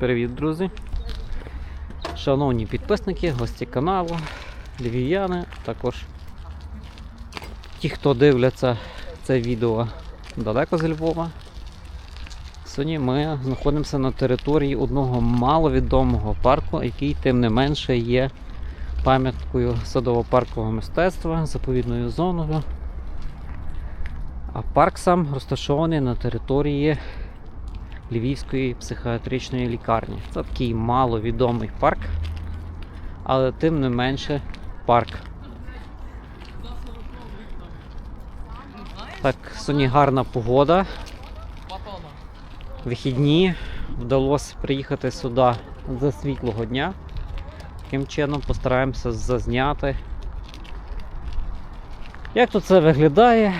Привіт, друзі! Шановні підписники, гості каналу, львів'яни, також ті, хто дивляться це відео далеко з Львова. Сьогодні ми знаходимося на території одного маловідомого парку, який тим не менше є пам'яткою садово-паркового мистецтва, заповідною зоною. А парк сам розташований на території Львівської психіатричної лікарні. Це такий маловідомий парк, але тим не менше парк. Так, сьогодні гарна погода. Вихідні вдалося приїхати сюди за світлого дня. Таким чином постараємося зазняти. Як тут це виглядає?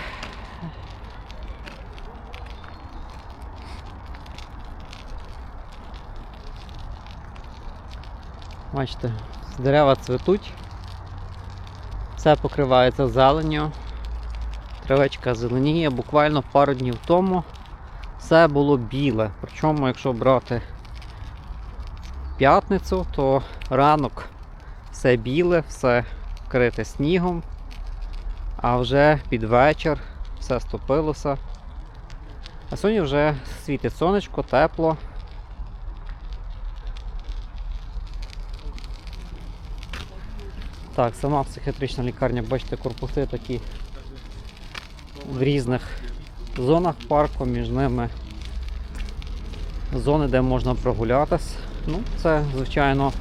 Бачите, дерева цвітуть, все покривається зеленню, травичка зеленіє. Буквально пару днів тому все було біле. Причому, якщо брати п'ятницю, то ранок все біле, все вкрите снігом, а вже під вечір все стопилося. А сьогодні вже світить сонечко, тепло. Так, сама психіатрична лікарня, бачите, корпуси такі в різних зонах парку, між ними зони, де можна прогулятись. Ну, це, звичайно,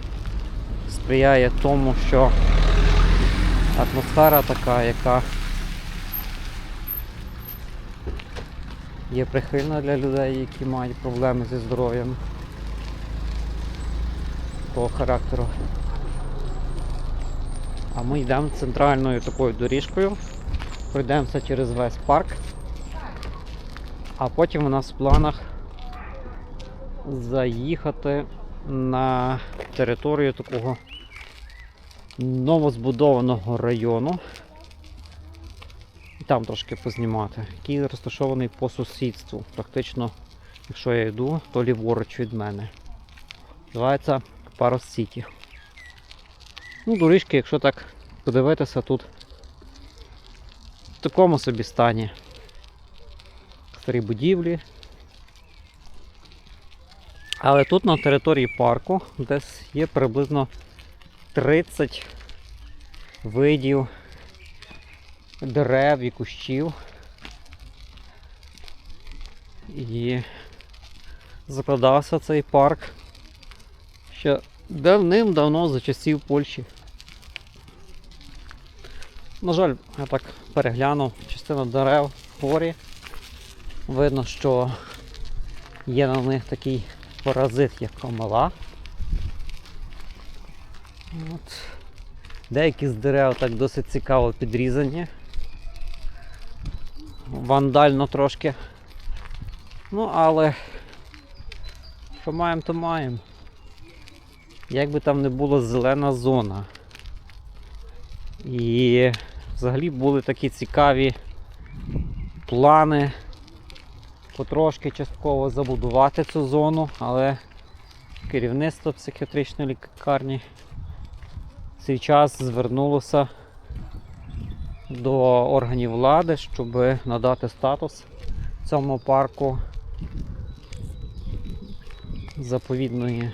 сприяє тому, що атмосфера така, яка є прихильна для людей, які мають проблеми зі здоров'ям того характеру. А ми йдемо центральною такою доріжкою, пройдемося через весь парк, а потім у нас в планах заїхати на територію такого новозбудованого району. І там трошки познімати, який розташований по сусідству. Практично, якщо я йду, то ліворуч від мене. Називається Парос Сіті. Ну, доріжки, якщо так подивитися, тут в такому собі стані. Старі будівлі. Але тут на території парку десь є приблизно 30 видів дерев і кущів. І закладався цей парк ще давним-давно за часів Польщі. На жаль, я так переглянув частину дерев хворі. Видно, що є на них такий паразит, як комала. От. Деякі з дерев так досить цікаво підрізані. Вандально трошки. Ну, але що маємо, то маємо. Як би там не була зелена зона. І взагалі були такі цікаві плани потрошки частково забудувати цю зону, але керівництво психіатричної лікарні в свій час звернулося до органів влади, щоб надати статус цьому парку заповідної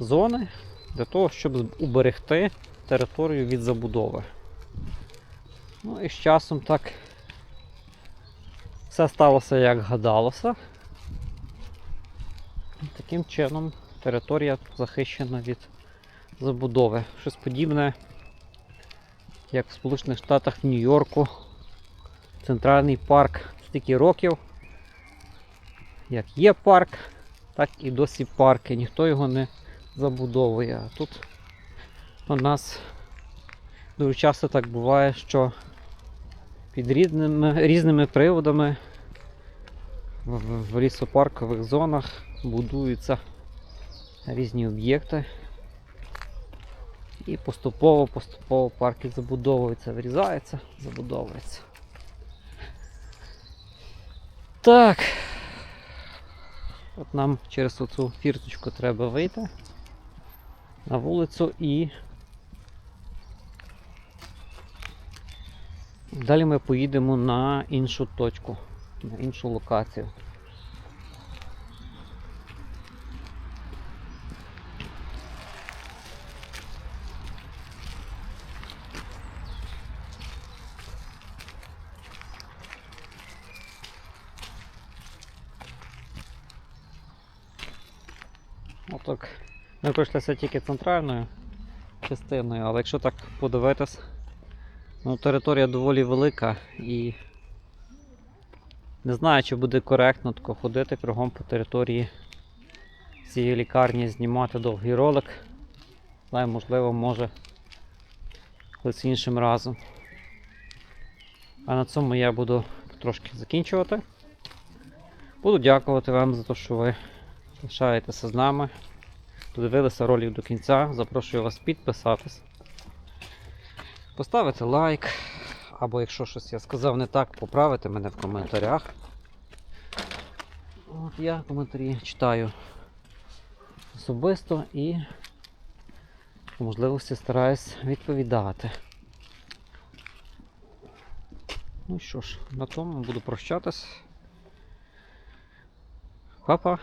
зони для того, щоб уберегти територію від забудови. Ну і з часом так все сталося як гадалося. Таким чином територія захищена від забудови. Щось подібне, як в Сполучених Штатах в Нью-Йорку, центральний парк стільки років. Як є парк, так і досі парки. Ніхто його не забудовує. А тут у нас дуже часто так буває, що під різними, різними приводами в, в- лісопаркових зонах будуються різні об'єкти. І поступово-поступово парки забудовуються, вирізаються, забудовуються. Так. От нам через оцю фірточку треба вийти на вулицю і далі ми поїдемо на іншу точку, на іншу локацію. Отак. Ми пройшлися тільки центральною частиною, але якщо так подивитись, ну, територія доволі велика і не знаю, чи буде коректно тако ходити кругом по території цієї лікарні, знімати довгий ролик. Але можливо може колись іншим разом. А на цьому я буду трошки закінчувати. Буду дякувати вам за те, що ви лишаєтеся з нами. Додивилися ролик до кінця. Запрошую вас підписатись. Поставити лайк. Або якщо щось я сказав не так, поправити мене в коментарях. От я коментарі читаю особисто і по можливості стараюсь відповідати. Ну що ж, на тому буду прощатись. Па-па!